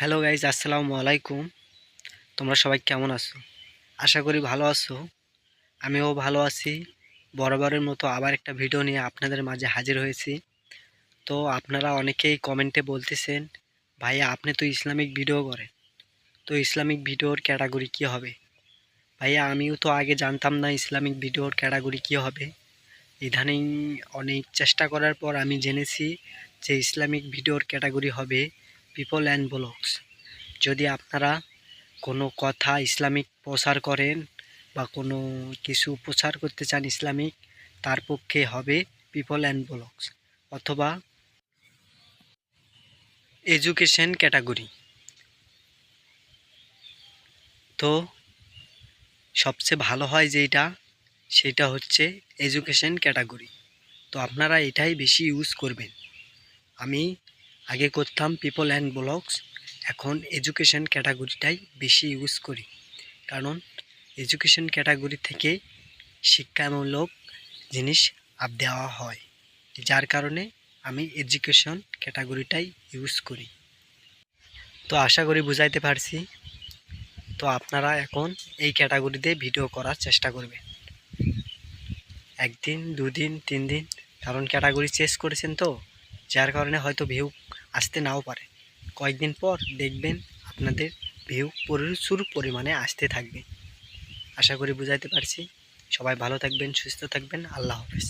Hello guys আসসালামু আলাইকুম। তোমরা সবাই কেমন আছো? আশা করি ভালো আছো। আমিও ভালো আছি। বরাবরের মতো আবার একটা ভিডিও নিয়ে আপনাদের মাঝে হাজির হয়েছি। তো আপনারা অনেকেই কমেন্টে বলতেছেন ভাইয়া আপনি তো ইসলামিক ভিডিও করেন। তো ইসলামিক ভিডিওর ক্যাটাগরি কী হবে? ভাইয়া, আমিও তো আগে জানতাম না ইসলামিক ভিডিওর ক্যাটাগরি কী হবে। ইদানিং অনেক চেষ্টা করার পর আমি জেনেছি যে ইসলামিক ভিডিওর ক্যাটাগরি হবে পিপল অ্যান্ড ব্লগস যদি আপনারা কোনো কথা ইসলামিক প্রচার করেন বা কোনো কিছু প্রচার করতে চান ইসলামিক, তার পক্ষে হবে পিপল অ্যান্ড ব্লগস অথবা এডুকেশন ক্যাটাগরি তো সবচেয়ে ভালো হয় যেটা সেটা হচ্ছে এডুকেশন ক্যাটাগরি তো আপনারা এটাই বেশি ইউজ করবেন। আমি আগে করতাম পিপল অ্যান্ড ব্লগস এখন এডুকেশন ক্যাটাগরিটাই বেশি ইউজ করি। কারণ এডুকেশন ক্যাটাগরি থেকে শিক্ষামূলক জিনিস আপ দেওয়া হয়। যার কারণে আমি এডুকেশন ক্যাটাগরিটাই ইউজ করি। তো আশা করি বুঝাইতে পারছি। তো আপনারা এখন এই ক্যাটাগরিতে ভিডিও করার চেষ্টা করবেন। একদিন, দুদিন তিন দিন কারণ ক্যাটাগরি চেস করেছেন তো, যার কারণে হয়তো ভিউ আসতে নাও পারে। কয়েকদিন পর দেখবেন আপনাদের ভিউ প্রচুর পরিমাণে আসতে থাকবে। আশা করি বুঝাইতে পারছি। সবাই ভালো থাকবেন, সুস্থ থাকবেন। আল্লাহ হাফেজ।